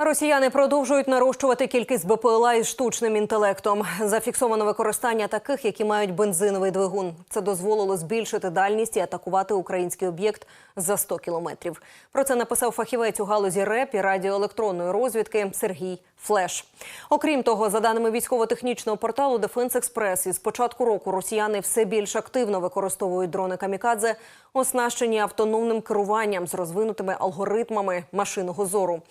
Росіяни продовжують нарощувати кількість БПЛА із штучним інтелектом. Зафіксовано використання таких, які мають бензиновий двигун. Це дозволило збільшити дальність і атакувати український об'єкт за 100 кілометрів. Про це написав фахівець у галузі РЕП і радіоелектронної розвідки Сергій Флеш. Окрім того, за даними військово-технічного порталу Дефенс Експрес, із початку року росіяни все більш активно використовують дрони камікадзе, оснащені автономним керуванням з розвинутими алгоритмами машинного зору.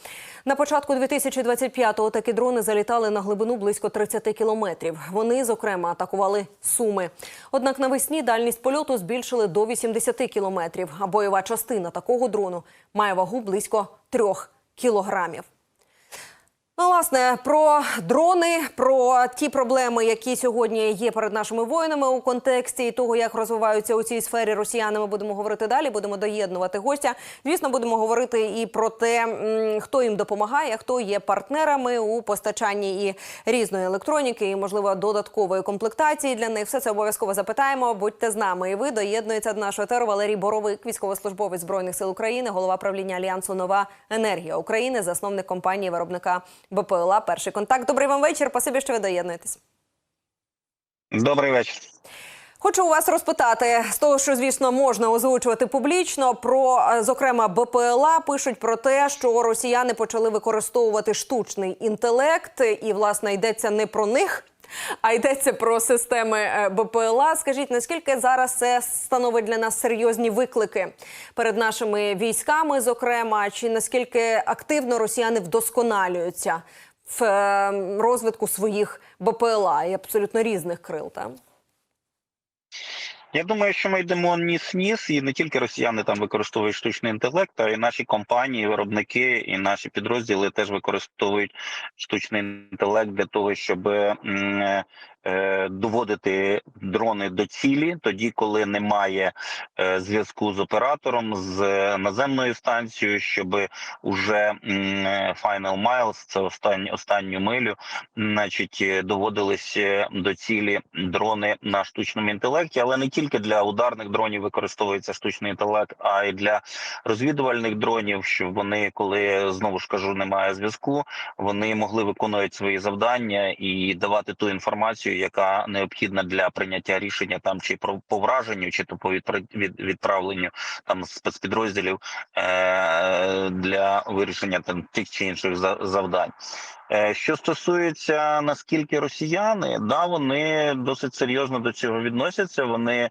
На початку 2025-го такі дрони залітали на глибину близько 30 кілометрів. Вони, зокрема, атакували Суми. Однак навесні дальність польоту збільшили до 80 кілометрів, а бойова частина такого дрону має вагу близько 3 кілограмів. Ну, власне, про дрони, про ті проблеми, які сьогодні є перед нашими воїнами у контексті того, як розвиваються у цій сфері росіяни. Ми будемо говорити далі. Будемо доєднувати гостя. Звісно, будемо говорити і про те, хто їм допомагає, хто є партнерами у постачанні і різної електроніки, і можливо додаткової комплектації для них. Все це обов'язково запитаємо. Будьте з нами. І ви доєднується до нашого етеру Валерій Боровик, військовослужбовець збройних сил України, голова правління альянсу Нова енергія України, засновник компанії виробника БПЛА. Перший контакт. Добрий вам вечір. Спасибі, що ви доєднуєтесь. Добрий вечір. Хочу у вас розпитати з того, що звісно можна озвучувати публічно. Про е, зокрема БПЛА пишуть про те, що росіяни почали використовувати штучний інтелект, і власне йдеться не про них. А йдеться про системи е, БПЛА. Скажіть, наскільки зараз це становить для нас серйозні виклики перед нашими військами, зокрема, чи наскільки активно росіяни вдосконалюються в е, розвитку своїх БПЛА і абсолютно різних крил? Та? Я думаю, що ми йдемо ніс-ніс, і не тільки росіяни там використовують штучний інтелект, а й наші компанії, виробники і наші підрозділи теж використовують штучний інтелект для того, щоб доводити дрони до цілі, тоді, коли немає е, зв'язку з оператором, з наземною станцією, щоб уже е, final miles, це останню останню милю, значить, е, доводились е, до цілі дрони на штучному інтелекті, але не тільки для ударних дронів використовується штучний інтелект, а й для розвідувальних дронів, щоб вони, коли знову ж кажу, немає зв'язку, вони могли виконувати свої завдання і давати ту інформацію, яка необхідна для прийняття рішення там чи про по враженню, чи то по відправленню там спецпідрозділів е- для вирішення там тих чи інших за- завдань. Е, Що стосується наскільки росіяни, да, вони досить серйозно до цього відносяться. Вони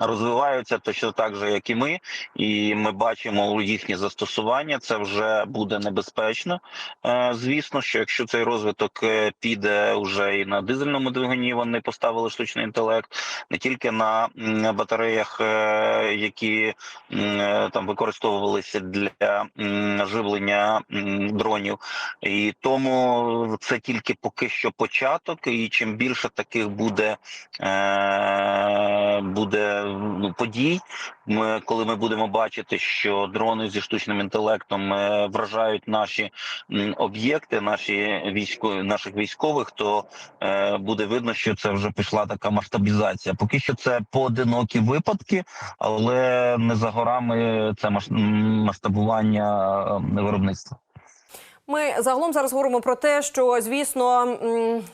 розвиваються точно так же, як і ми, і ми бачимо їхнє застосування. Це вже буде небезпечно. Е, Звісно, що якщо цей розвиток е, піде вже і на дизельному двигуні, вони поставили штучний інтелект, не тільки на батареях, е, які там використовувалися для живлення дронів. І тому це тільки поки що початок. І чим більше таких буде, буде подій, ми, коли ми будемо бачити, що дрони зі штучним інтелектом е, вражають наші об'єкти, наші військові наших військових, то е, буде видно, що це вже пішла така масштабізація. Поки що це поодинокі випадки, але не за горами це масштабування е, виробництва. Ми загалом зараз говоримо про те, що звісно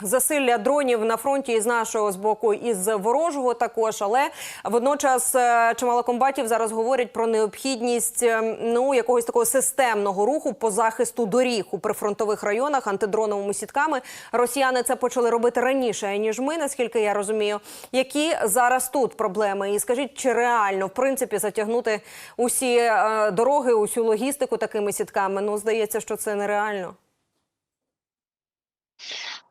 засилля дронів на фронті і з нашого з боку, і з ворожого також. Але водночас е, чимало комбатів зараз говорять про необхідність е, ну якогось такого системного руху по захисту доріг у прифронтових районах антидроновими сітками. Росіяни це почали робити раніше ніж ми, наскільки я розумію. Які зараз тут проблеми? І скажіть, чи реально в принципі затягнути усі е, дороги, усю логістику такими сітками? Ну здається, що це нереально. háganlo.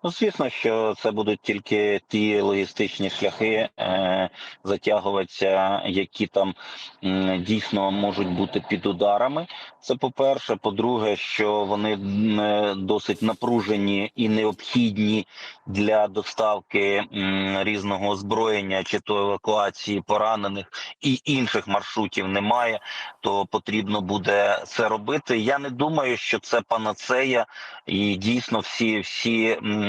Ну, звісно, що це будуть тільки ті логістичні шляхи е, затягуватися, які там м, дійсно можуть бути під ударами. Це по-перше. По-друге, що вони е, досить напружені і необхідні для доставки м, різного озброєння, чи то евакуації поранених і інших маршрутів немає, то потрібно буде це робити. Я не думаю, що це панацея, і дійсно всі всі е, е,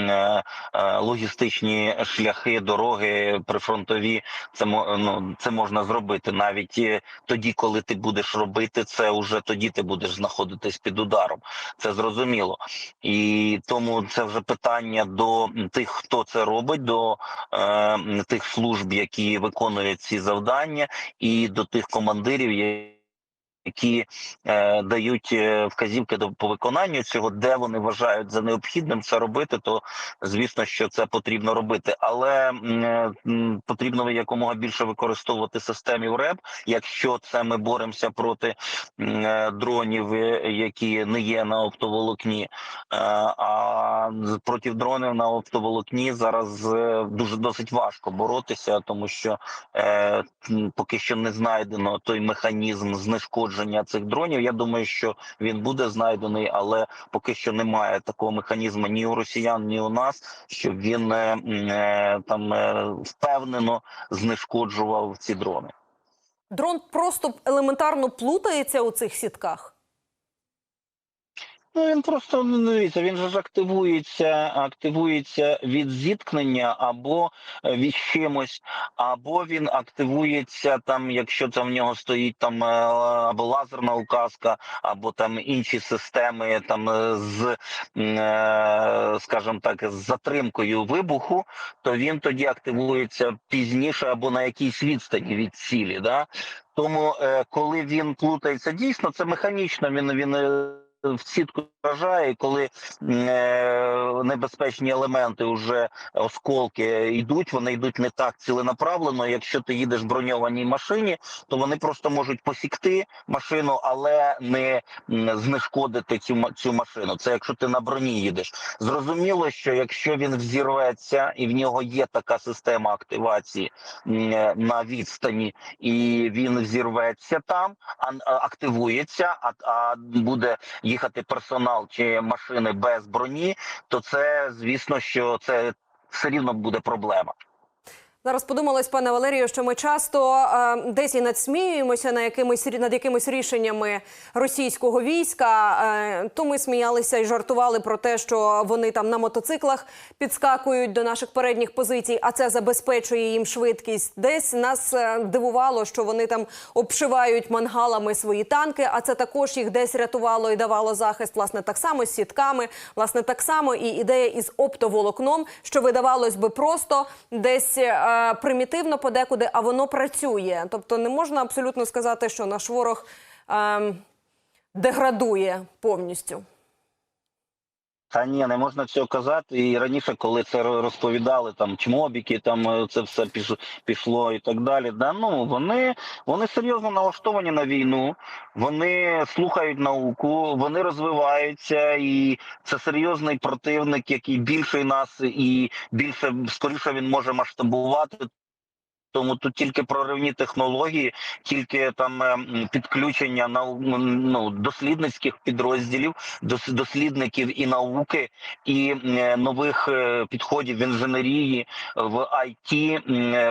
логістичні шляхи, дороги прифронтові. Це мо- ну, це можна зробити навіть е, тоді, коли ти будеш робити це, уже тоді ти будеш знаходитись під ударом. Це зрозуміло, і тому це вже питання до тих, хто це робить, до е, тих служб, які виконують ці завдання, і до тих командирів, є- які е, дають е, вказівки до по виконанню цього, де вони вважають за необхідним це робити, то звісно, що це потрібно робити, але е, потрібно якомога більше використовувати системів РЕБ, якщо це ми боремося проти е, дронів, е, які не є на оптоволокні. Е, А проти дронів на оптоволокні зараз е, дуже досить важко боротися, тому що е, поки що не знайдено той механізм знешкодження цих дронів. Я думаю, що він буде знайдений, але поки що немає такого механізму ні у росіян, ні у нас, щоб він е, е, там е, впевнено знешкоджував ці дрони. Дрон просто елементарно плутається у цих сітках. Ну він просто ну, дивіться, він же ж активується, активується від зіткнення або е, від чимось, або він активується там, якщо там в нього стоїть там е, або лазерна указка, або там інші системи там е, з, скажімо так, з затримкою вибуху, то він тоді активується пізніше або на якійсь відстані від цілі. Да? Тому коли він плутається дійсно, це механічно. Він він. В сітку вражає, коли е, небезпечні елементи вже осколки йдуть, вони йдуть не так ціленаправлено. Якщо ти їдеш в броньованій машині, то вони просто можуть посікти машину, але не знешкодити цю цю машину. Це якщо ти на броні їдеш. Зрозуміло, що якщо він взірветься і в нього є така система активації е, на відстані, і він взірветься там, а активується, а, а буде їхати персонал чи машини без броні, то це звісно, що це все рівно буде проблема. Зараз подумалось, пане Валерію, що ми часто е, десь і надсміюємося на якимось рі- над якимись рішеннями російського війська. Е, то ми сміялися і жартували про те, що вони там на мотоциклах підскакують до наших передніх позицій, а це забезпечує їм швидкість. Десь нас е, дивувало, що вони там обшивають мангалами свої танки, а це також їх десь рятувало і давало захист. Власне, так само з сітками, власне, так само і ідея із оптоволокном, що видавалось би просто десь е, примітивно подекуди, а воно працює. Тобто не можна абсолютно сказати, що наш ворог е, деградує повністю. Та ні, не можна цього казати. І раніше, коли це розповідали, там чмобіки, там е, це все піш- пішло і так далі. Да, ну вони, вони серйозно налаштовані на війну, вони слухають науку, вони розвиваються, і це серйозний противник, який більший нас і більше скоріше він може масштабувати. Тому тут тільки проривні технології, тільки там е, підключення нау- ну, дослідницьких підрозділів, дос- дослідників і науки, і е, нових е, підходів в інженерії, в IT.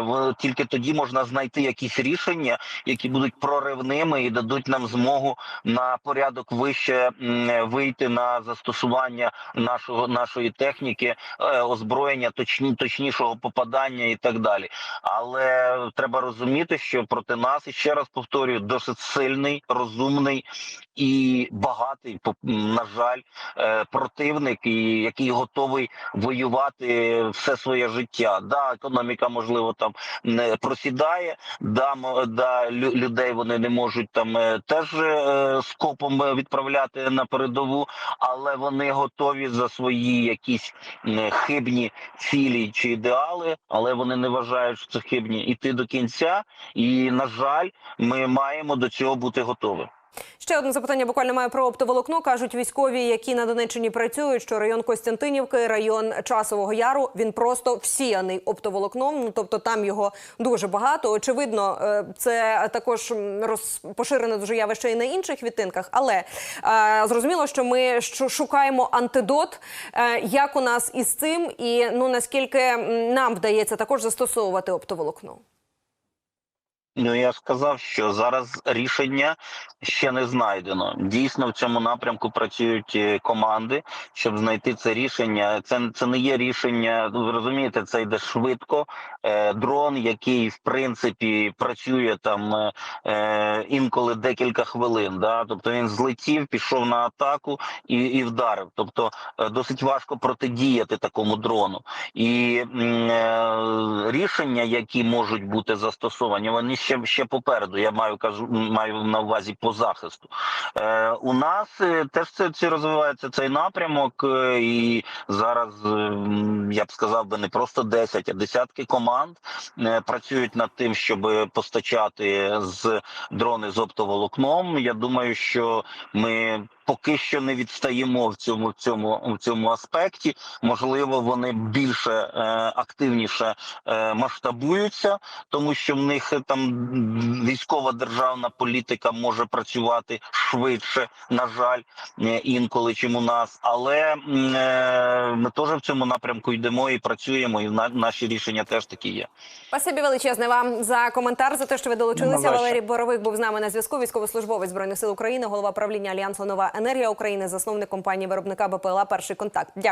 В тільки тоді можна знайти якісь рішення, які будуть проривними і дадуть нам змогу на порядок вище вийти на застосування нашого нашої техніки, озброєння, точні точнішого попадання і так далі. Але треба розуміти, що проти нас і ще раз повторюю, досить сильний, розумний і багатий, на жаль, е, противник, і який готовий воювати все своє життя. Да, економіка можливо там не просідає. Да, да, лю- людей вони не можуть там е, теж е, скопом відправляти на передову, але вони готові за свої якісь хибні цілі чи ідеали, але вони не вважають, що це хибні, іти до кінця. І на жаль, ми маємо до цього бути готові. Ще одне запитання буквально маю про оптоволокно. кажуть військові, які на Донеччині працюють, що район Костянтинівки, район Часового Яру, він просто всіяний оптоволокном. Ну тобто там його дуже багато. Очевидно, е, це також м, поширене дуже явище і на інших відтинках. Але е, зрозуміло, що ми шукаємо антидот, е, як у нас із цим, і ну наскільки нам вдається також застосовувати оптоволокно. Ну я сказав, що зараз рішення ще не знайдено. Дійсно, в цьому напрямку працюють е, команди, щоб знайти це рішення. Це це не є рішення. ну, Ви розумієте, це йде швидко. Е, дрон, який в принципі працює там е, е, інколи декілька хвилин. Да? Тобто він злетів, пішов на атаку і, і вдарив. Тобто е, досить важко протидіяти такому дрону. І е, рішення, які можуть бути застосовані, вони ще ще попереду. Я маю кажу, маю на увазі по захисту. Е, у нас е, теж це, це розвивається цей напрямок, е, і зараз е, я б сказав би не просто 10, а десятки команд працюють над тим, щоб постачати з дрони з оптоволокном. Я думаю, що ми. Поки що не відстаємо в цьому в цьому в цьому аспекті. Можливо, вони більше е, активніше е, масштабуються, тому що в них там військова державна політика може працювати швидше, на жаль, е, інколи чим у нас. Але е, ми теж в цьому напрямку йдемо і працюємо, і на, наші рішення теж такі є. Спасибі величезне вам за коментар, за те, що ви долучилися. Валерій Боровик був з нами на зв'язку. Військовослужбовець збройних сил України, голова правління Альянсу Нова енергія України, засновник компанії виробника БПЛА Перший контакт. Дякую.